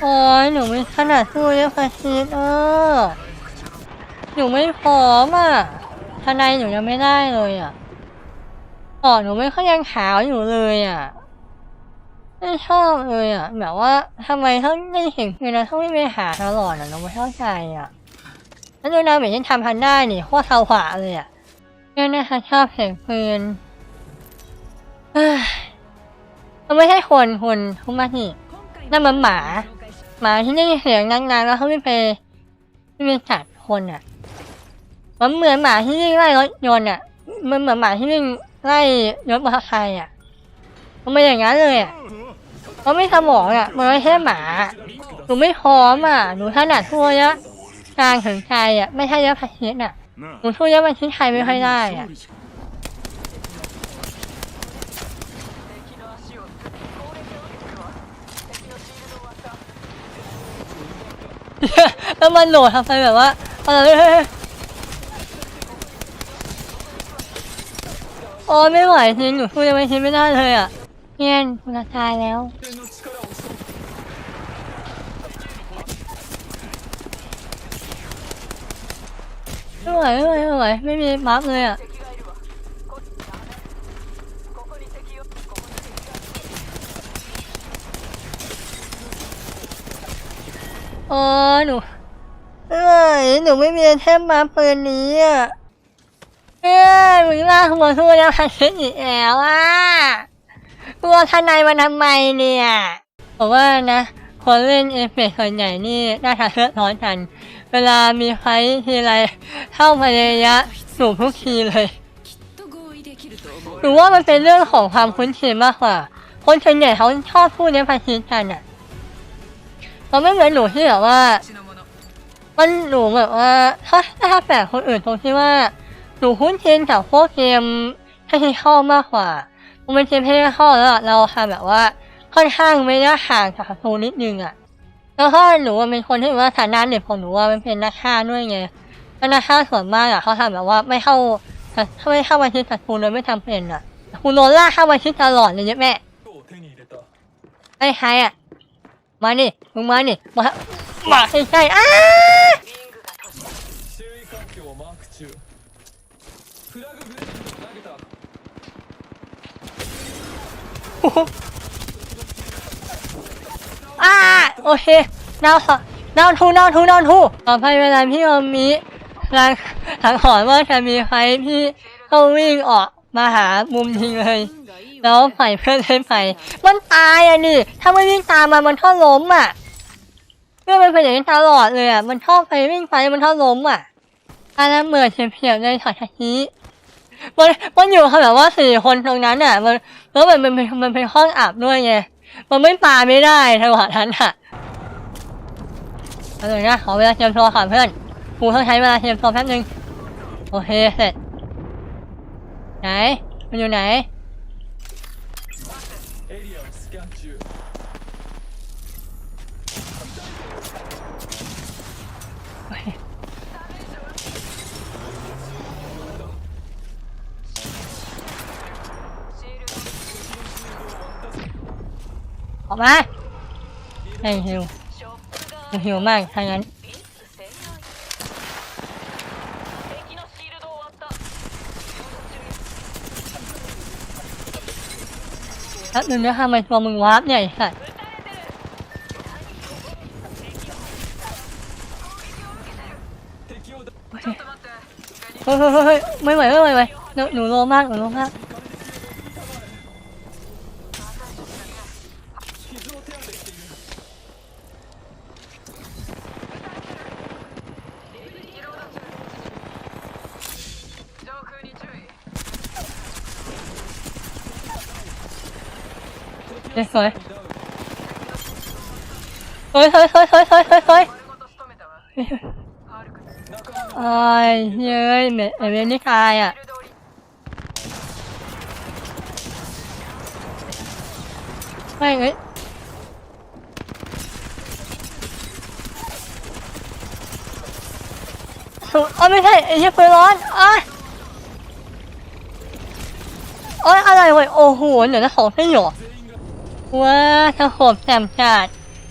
โอ้ยหนูไม่ขนาดสู้เยอะพาชิตเออหนูไม่พร้อมอะทนายหนูยังไม่ได้เลยอะอ๋อหนูไม่ค่อยยังขาวอยู่เลยอะ ไม่ชอบเลยอะ แบบว่าทำไมต้องได้เห็นคือเราต้องไม่ไปหาตลอดอะเราไม่เข้าใจอะ แล้วดูนาเหมือนยังทำพันได้นี่โคตรเทาขวาเลยอะเนี่ยนะคะชอบเสียงปืนเอ้ยมันไม่ใช่คนคนทุกมาที่นั่นมันหมา มาที่ได้ยินเสียงนานๆแล้วเขาไม่ไปไม่ไปกัดคนอะมันเหมือนหมาที่วิ่งไล่รถยนต์อะมันเหมือนหมาที่วิ่งไล่รถมอเตอร์ไซค์อะมันเป็นอย่างนั้นเลยอะมันไม่สมองอะมันไม่ใช่หมาหนูไม่พร้อมอะหนูถนัดทั่วเยอะกลางถึงใจอะไม่ใช่เยอะพันชิดอะหนูทั่วเยอะพันชิดไทยไม่ค่อยได้อะ แล้วมันโหลดทำไปแบบว่าอะไรเฮ้ยโอ้ยไม่ไหวจริงหนูพูดยังไม่คิดไม่ได้เลยอะเพียนคุณตายแล้วไม่ไหวไม่ไหวไม่ไหวไม่มีมาร์กเลยอะ โอ้หนูเอ้ยหนูไม่มีเทพมาปืนนี้อะเอ้ยมึงล่ากหัวทูแล้วพันธุ์อีกแล้วอะตัวทนายมาทำไมเนี่ยผมว่านะคนเล่นเอฟเฟกคนใหญ่นี่น่าจะเลือดร้อนกัน เวลามีไฟทีไรเข้ามาในระยะสูงทุกทีเลยหรือว่ามันเป็นเรื่องของความคุ้นชินมากกว่า คนส่วนใหญ่เขาชอบพูดในพันธุ์กันอะ มันไม่เหมือนหนูที่แบบว่า มันหนูแบบว่า ถ้าถ้าแปลกคนอื่นตรงที่ว่าหนูคุ้นชินกับพวกเกมให้เข้ามากกว่ามันเป็นเกมให้เข้าแล้วเราทำแบบว่าค่อนข้างไม่ได้ห่างจากศัตรูนิดนึงอะ แล้วก็หนูเป็นคนที่แบบว่าฐานะเด็กของหนูว่ามันเป็นนักฆ่าด้วยไงนักฆ่าส่วนมากอะเขาทำแบบว่าไม่เข้าถ้าไม่เข้ามาชิดศัตรูเลยไม่ทำเป็นอะคุณโนล่าเข้ามาชิดตลอดเลยเนี่ยแม่ไอ้ใครอะ มานี่มึงมานี่มามาใช่ใช่อ้าอ่าโอเคนาวนาวทูนาวทูนาวทูต่อไปเวลาพี่อมมีหลังหลังหอนว่าจะมีไฟพี่เขาวิ่งออกมาหามุมทิ้งเลย แล้วわฝ่เพื่อนเล่นไปมันตายอะนี่ ถ้าไม่วิ่งตามมามันท่อล้มอะเพื่อนมันเป็นอย่างนี้ตลอดเลยอะ มันชอบไปวิ่งไปมันท่อล้มอะอันนั้นเหมือนเฉียบๆในถอดทีมันมันอยู่ค่ะแบบว่าสี่คนตรงนั้นอะ มันแล้วมันมันเป็นมันเป็นห้องอับด้วยไง มันไม่ปาไม่ได้จังหวะนั้นอะเอาเลยนะขอเวลาเตรียมตัวค่ะเพื่อนกูต้องใช้เวลาเตรียมตัวแป๊บนึง โอเคเสร็จไหน มันอยู่ไหน ออกมาไอ้หิวหิวมากถ้างั้นแป๊บนึงนะทำไมตัวมึงวาร์ปเนี่ยไอ้สัตว์เฮ้ยเฮ้ยเฮ้ยไม่ไหวไม่ไหวไม่ไหวหนูหนูโลมากหนูโลมาก เฮ้ยสวยสวยสวยสวยสวยสวยสวยสวยไอ้ยเย้ยเมเอเวนนี่ตายอะไม่เอ้ยสุอ๋อไม่ใช่ไอ้เหี้ยปืนร้อนอ้ายโอ้ยอะไรเว้ยโอ้โหเหลือแต่ของที่หยอ ว้าถ้าโหบแสมจัด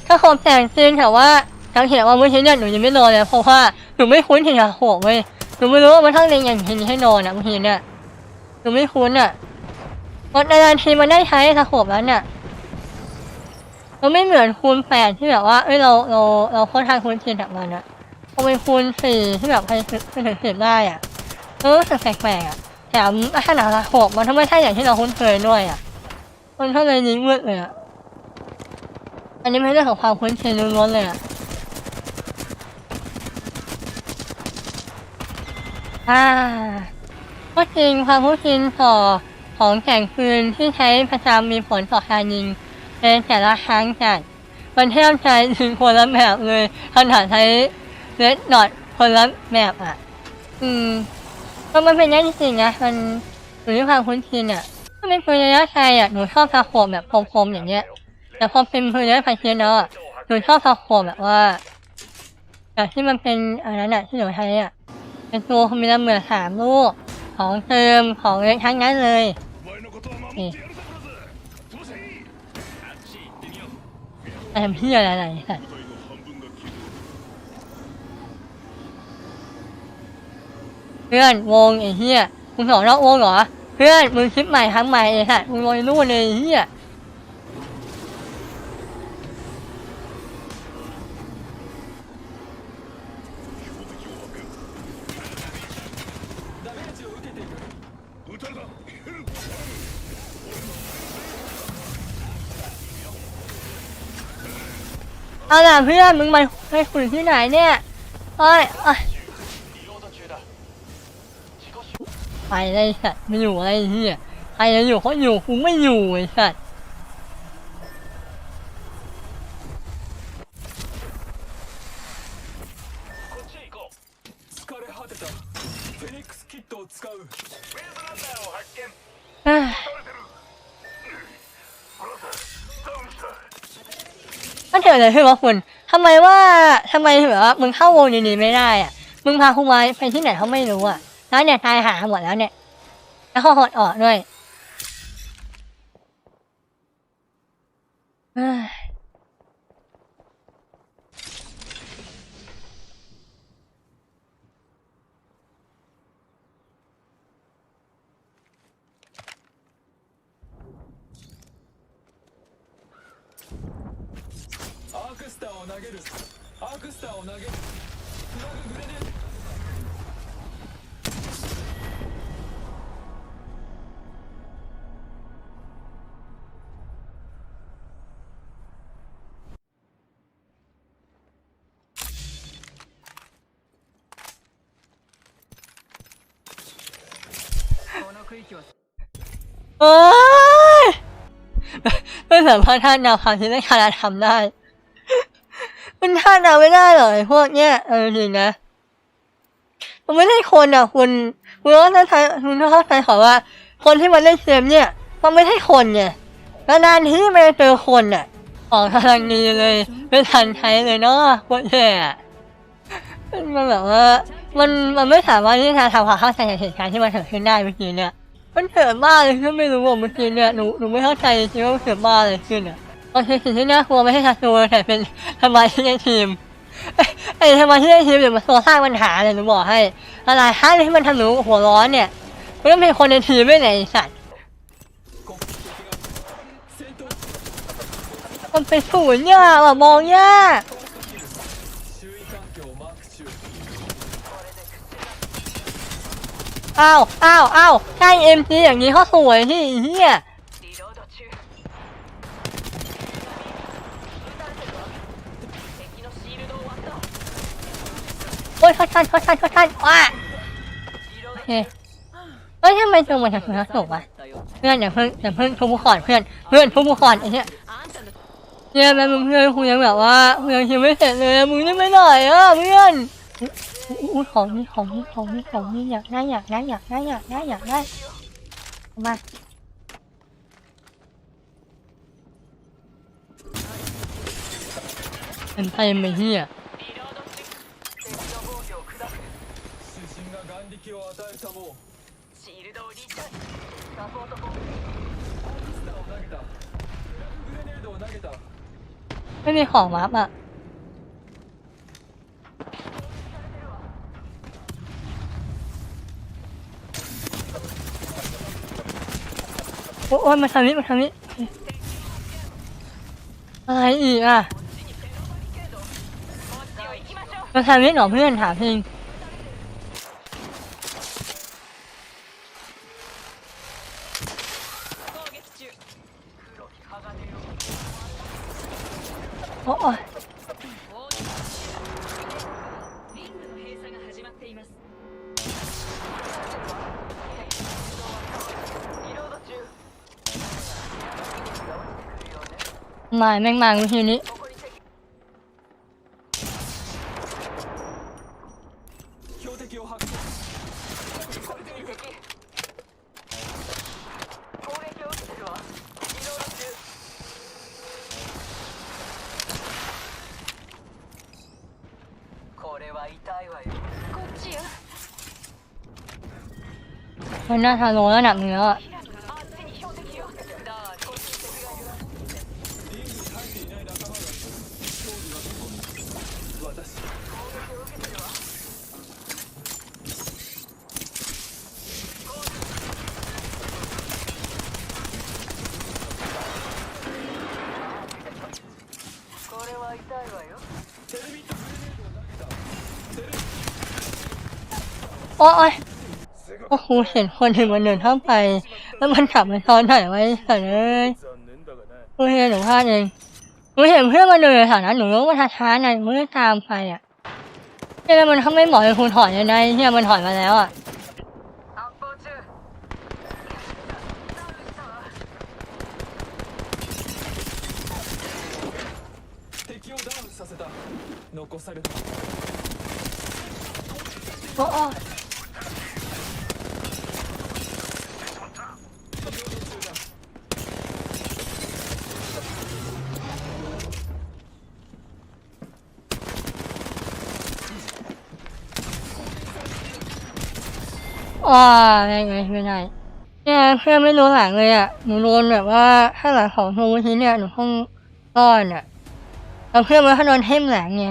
ถ้าครบแสงจริงแต่ว่าทั้งเห็นว่าเมื่อกี้เนี่ยหนูยังไม่นอนเลยเพราะว่าหนูไม่คุ้นถึงหาโหกเว้ยหนูไม่รู้ว่ามันทั้งเรียนอย่างนี้ให้นอนอะเมื่อกี้เนี่ยหนูไม่คุ้นอะวันนานทีมันได้ใช้สะโขบแล้วเนี่ยมันไม่เหมือนคูณแปดที่แบบว่าเอ้ยเราเราเราค่อนข้างคุ้นชินกับมันอะพอเป็นคูณสี่ที่แบบใครถึงถึงสิบได้อะเออรู้สึกแปลกๆอะแถมลักษณะสะโขบมันถ้าไม่ใช่อย่างที่เราคุ้นเคยด้วยอะ มันก็เลยยิงมืดเลยอะ อันนี้ไม่ใช่เรื่องของความคุ้นเคยล้วนๆเลยอะอ่าก็จริงความคุ้นชินต่อของแข่งปืนที่ใช้ประจำมีผลต่อการยิงในแต่ละครั้งจัดมันแทบใช้ถึงคนละแบบเลยขนาดใช้เลดดอทคนละแบบอะ อืมก็มันเป็นอย่างจริงนะ มันอยู่ที่ความคุ้นชินอะ ถ้าเป็นปืนระยะไกลอะหนูชอบตาโขมแบบคมๆอย่างเงี้ย แต่พอเป็นปืนระยะไกลเชียแล้วอะหนูชอบตาโขมแบบว่าแบบที่มันเป็นอันนั้นอะที่หนูใช้อะเป็นตัวคอมพิวเตอร์เหมือสามลูกของเติมของเล็กทั้งนั้นเลยนี่แต่ทำพี่อะไรอะไรสัตว์เพื่อนวงไอ้เหี้ยมึงสอนนอกวงเหรอ เพื่อนมึงคิปใหม่ครั้งใหม่เอ้ฮะมึงลอยนู่นเลยเฮียเอาล่ะเพื่อนมึงมาให้คุณที่ไหนเนี่ยไอ้ยอ้ ไปเลยสัตว์ไม่อยู่อะไรเนี่ยใครจะอยู่เขาอยู่กูไม่อยู่ไอ้สัตว์มันเกิดอะไรขึ้นวะคุณทำไมว่าทำไมแบบว่ามึงเข้าวงนี้ไม่ได้อะ มึงพาคุมาไปที่ไหนเขาไม่รู้อะ แล้วเนี่ยตายหาหมดแล้วเนี่ย แล้วเขาหดออกด้วยเอ้ย アークスターを投げるアークスターを投げる เอ้ยไม่สามารถท่านดาวความที่ไม่คาราทำได้ มันท่านดาวไม่ได้หรอพวกเนี้ยเออจริงนะมันไม่ใช่คนอะคุณคุณต้องเข้าใจคุณต้องเข้าใจขอว่า คนที่มาเล่นเกมเนี่ย มันไม่ใช่คนไงนานที่มันจะเจอคนอะออกกำลังดีเลยไม่ทันใช้เลยเนาะโคตรแย่มันแบบว่ามันมันไม่สามารถที่จะทำความเข้าใจเหตุการณ์ที่มันเกิดขึ้นได้เมื่อกี้เนี่ยันเถื่อนบ้าเลยก็ไม่รู้ผมเมื่อกี้เนี่ยหนูหนูไม่เข้าใจจริงว่ามันเถื่อนบ้าเลยขึ้นอะตอนนี้สิ่งที่น่ากลัวไม่ใช่ทาโซแต่เป็นทำไมที่ในทีมไอ้ทำไมที่ในทีมเดี๋ยมาสร้างปัญหาเลยหนูบอกให้อะไรฮะที่มันทำหนูหัวร้อนเนี่ยมันต้องเป็นคนในทีมไม่ไหนสัตว์มันเป็นศูนย์ยากอะมองยาก อ้าวอ้าวอ้าวใช่เอ็มซีอย่างนี้เขาสวยที่เฮียโอ้ยเขาชันเขาชันเขาชันว้าโอเคเฮ้ยทำไมตัวมันถึงน่าสกวะเพื่อนอย่าเพิ่งอย่าเพิ่งทุบก่อนเพื่อนเพื่อนทุบก่อนไอ้เนี้ยเนี่ยแม่มึงเพื่อนคุยยังแบบว่าคุยยังคิวไม่เสร็จเลยมึงนี่ไม่ได้อะเพื่อน ของนี้ของนี้ของนี้ของนี้อยากได้อยากได้อยากได้อยากได้อยากได้มาเป็นไทยไหมเฮียไม่มีของวับอะ โอ้ยมาทางนี้มาทางนี้ อะไรอีกอะมาทางนี้เหรอเพื่อนถามเพลงายแม่งมาวิธีนี้ม่น่าทาล้วหนักเนื้อ โอ้ยโอ้โหเห็นคนหนึ่งมันเดินเข้าไป แล้วมันขับมันซ้อนถ่ยไว้สัเลยโอ้ยเห็นหนูพลาดเองหนูเห็นเพื่อนมันเดินแถวนั้นหนูรู้ว่าท้าๆหน่อยมึงตามไปอะเนี่ยมันเขาไม่เหมาะกัคุณถอยในเนี่ยมันถอยมาแล้วอะโอ้ อ้ว้าไม่ไม่ไม่ได้เนี่ยเพื่อนไม่รู้หลังเลยอะหนูโดนแบบว่าถ้าหลังของทูทีเนี่ยหนูต้องก้อนอะแล้วเพื่อนมันเขาโดนเท่มหลังไง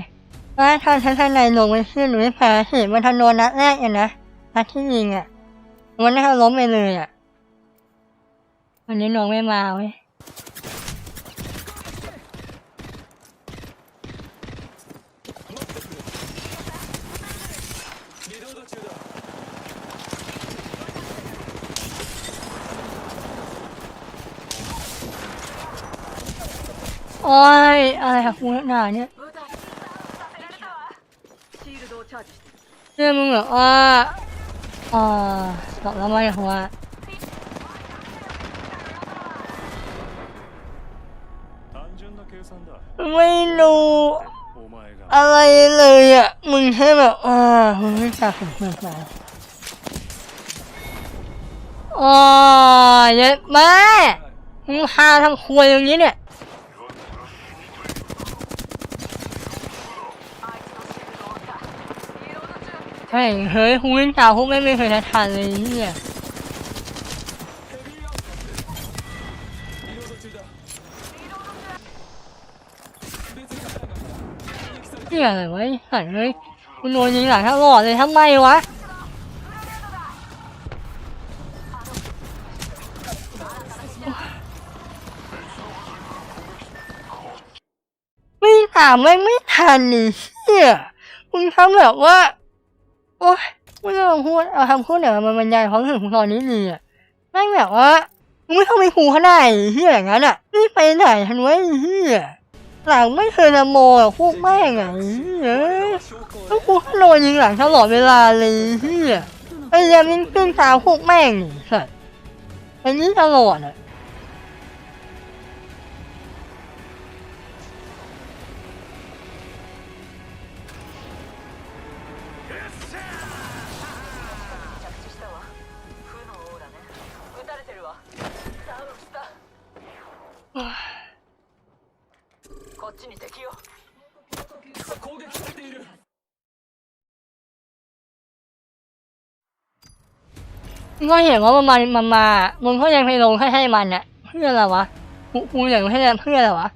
ว่าทางชั้นภายในลงไปขึ้นหนูไม่แพ้เห็นมันทันโดนนัดแรกอะนะนัดที่ยิงอะมันน่าจะล้มไปเลยอะวันนี้น้องไม่มาเว้ย โอ้ยอะไรของมึงหนาเนี่ยเรื่องมึงเหรอว่าอ่าตอบแล้วไม่หัวไม่รู้อะไรเลยอะ มึงให้แบบอ่ามึงไม่จากผมไปอ๋อเยอะแม่มึงหาทำครัวอย่างนี้เนี่ย ใช่เฮ้ยคุณเล่นตาพวกไม่เคยทันเลยเนี่ยเนี่ยอะไวะหันเลยคุณโดนยิงหลังทั้งหลอดเลยทำไมวะไม่ถามไม่ไม่ทันนี่เฮียคุณทำแบบว่า โอ๊ยไม่ต้องพูดเอาคำพูดเนี่ยมันบรรยายความรู้สึกของตอนนี้ดีอะแม่งแบบว่ามึงไม่ต้องไปคูเขาได้เฮียอย่างนั้นอะนี่ไปไหนทันไว้เฮียหลังไม่เคยละโมกับพวกแม่งอะเฮีย証拠แล้วกูก็โดนยิงหลังตลอดเวลาเลยเฮียพยายามยิงขึ้นตามพวกแม่งนี่สัสอันนี้ตลอดอะ こっちに敵よ攻撃されている มึงก็เห็นว่ามันมามันมา มึงก็ยังไปลงให้ให้มันอ่ะ เพื่ออะไรวะกูกูอย่างให้เพื่ออะไรวะ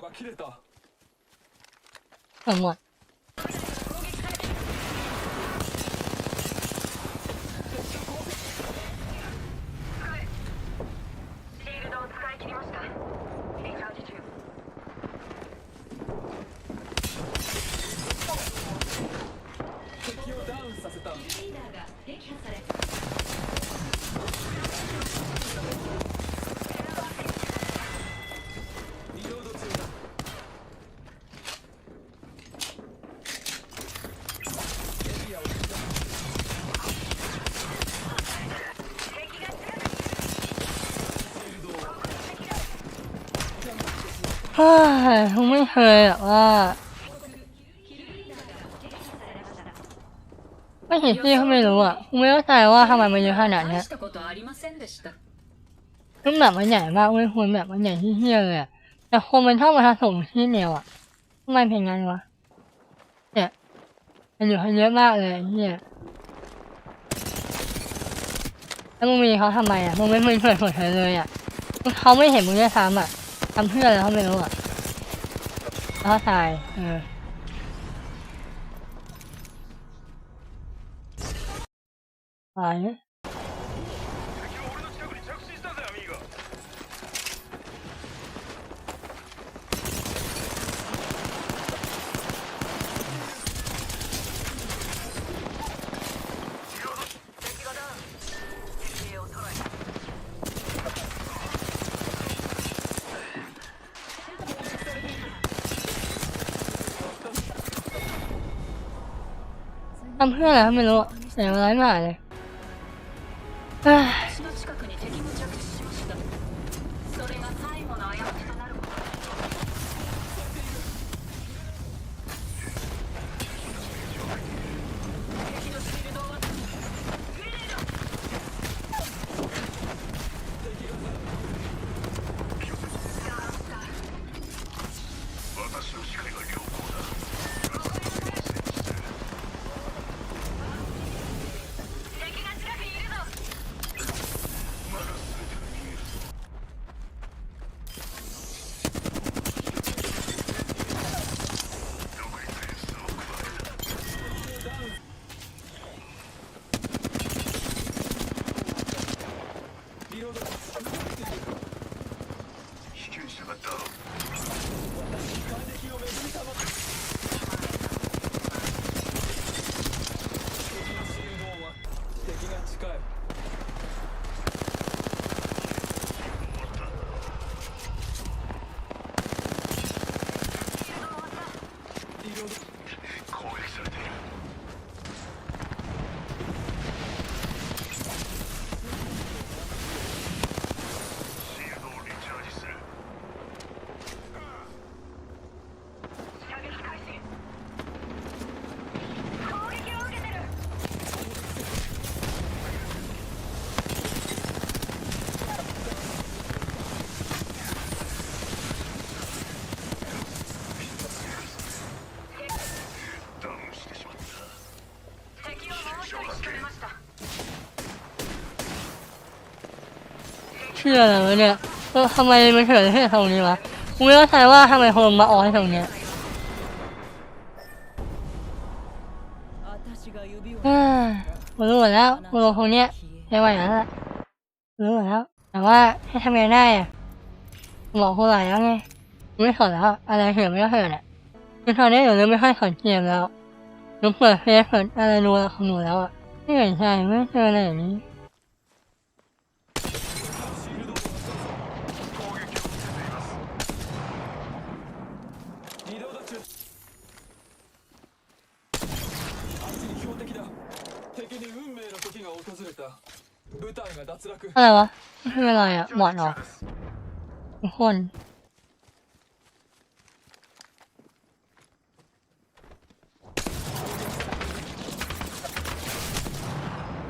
ガ切れた。い。 คงไม่เคยแบว่าไม่เห็นที่เขาไม่รู้อะไม่เข้าใจว่าทำไมมันเยอะขนาดนี้ต้องแบบมันใหญ่มากไม่ควรแบบมันใหญ่ที่เที่ยวเลยอะแต่คนมันชอบมาผสมที่เนียวอะทำไมเป็นงั้นวะเนี่ยมันอยู่คนเยอะมากเลยเนี่ยแล้วมึงมีเขาทำไมอะมึงไม่มึเปิดเผยเลยอะเขาไม่เห็นมึงได้ซ้ำอะ ทำเพื่ออะไรเขาไม่รู้อะแล้าก็ายเออตายเทำเพื่ออะไรไม่รู้อะเสียอะไรมากเลย เชื่ออะไรวะเนี่ยเออทำไมมันเกิดเหตุตรงนี้วะกูไม่เข้าใจว่าทำไมคนมาออกให้ตรงเนี้ยเอ้ยกูรู้หมดแล้วกูลงตรงเนี้ยไม่ไหวแล้วล่ะรู้หมดแล้ว แต่ว่าให้ทำไงได้อะบอกกูหลายแล้วไงไม่สนแล้ว อะไรเหินไม่ก็เหินอะคือตอนนี้หนูเริ่มไม่ค่อยสนเกมแล้วหนูเปิดเฟซเปิดอะไรดูของหนูแล้วอะ ไม่เห็นใครไม่เคอเห็นอะไรวะไม่เป็นไรอะหมดหรอทุกคน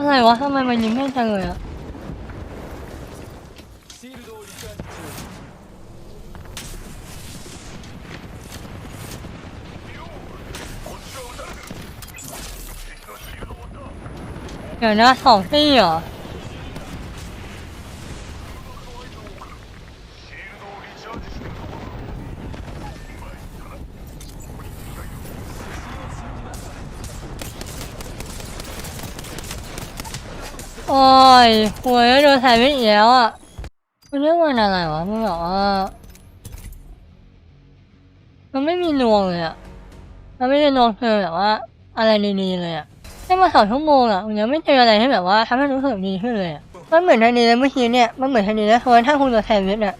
อะไรวะทำไมมันยิงไม่จังเลยอะเดี๋ยวนะสองที่เหรอ โอ้ยหวยโดนแซนด์วิชอีกแล้วอะมันเรียกว่าอะไรวะมันแบบว่ามันไม่มีนวงเลยอะมันไม่ได้นวงเธอแบบว่า อะไรดีๆเลยอะแค่มาสองชั่วโมงอะมันยังไม่เจออะไรที่แบบว่าทำให้รู้สึกดีขึ้นเลยอะมันเหมือนทันนี้เลยเมื่อกี้เนี่ยมันเหมือนทันนี้แล้วเพราะว่าถ้าคุณโดนแซนด์วิชอะ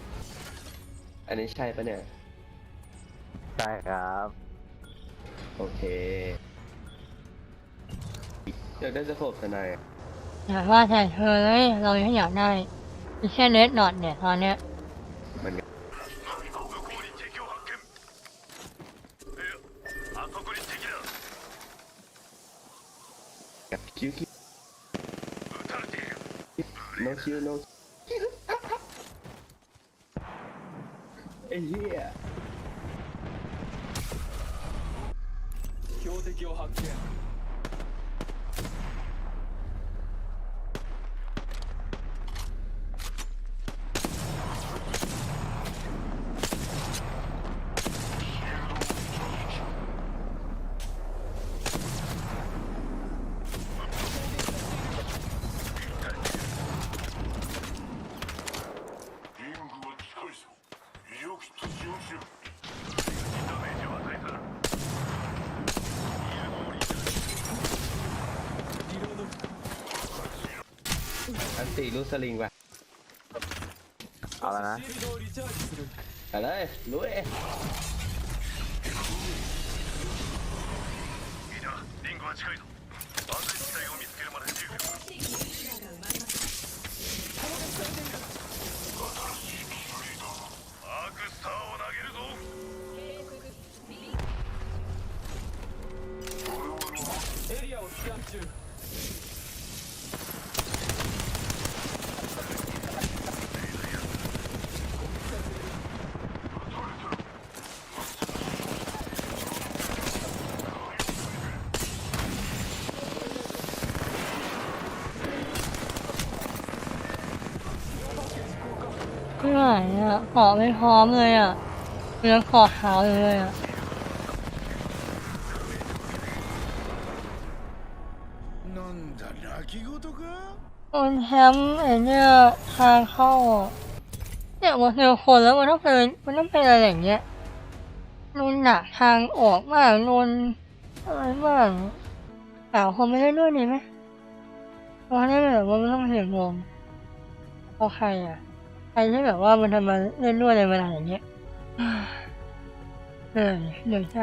อันนี้ใช่ปะเนี่ย ใช่ครับ โอเคอยากได้สโคปทนาย อะ อยากว่าแต่เธอเลย เรายังอยากได้มีแค่เลดนอตเนี่ยตอนเนี้ย มัน 向こうに敵を発見いやあそこに敵だ กับคิวคิว 撃たれている โนคิวโนไอ้เหี้ย 標的を発見 ตีลูกสลิงไปเอาแล้วนะไปเลยลุยエリアをスキャン中 หายอะขอไม่พร้อมเลยอะมันยังขอเท้าอยู่เลยอะมันแฮมไอ้เนี่ยทางเข้าเนี่ยมันเจอคนแล้วมันต้องเป็นมันต้องเป็นอะไรอย่างเงี้ยนูนหนักทางออกมากนูนอะไรบ้างสาวคนไม่ได้ด้วยนี่ไหมเพราะนั่นแหละมันต้องเสียงงงเพราะใครอะ ใครที่แบบว่ามันทำมาเล่อนด้วยในเวลาอย่างเงี้ยเหนื่อยเหนื่อยใจ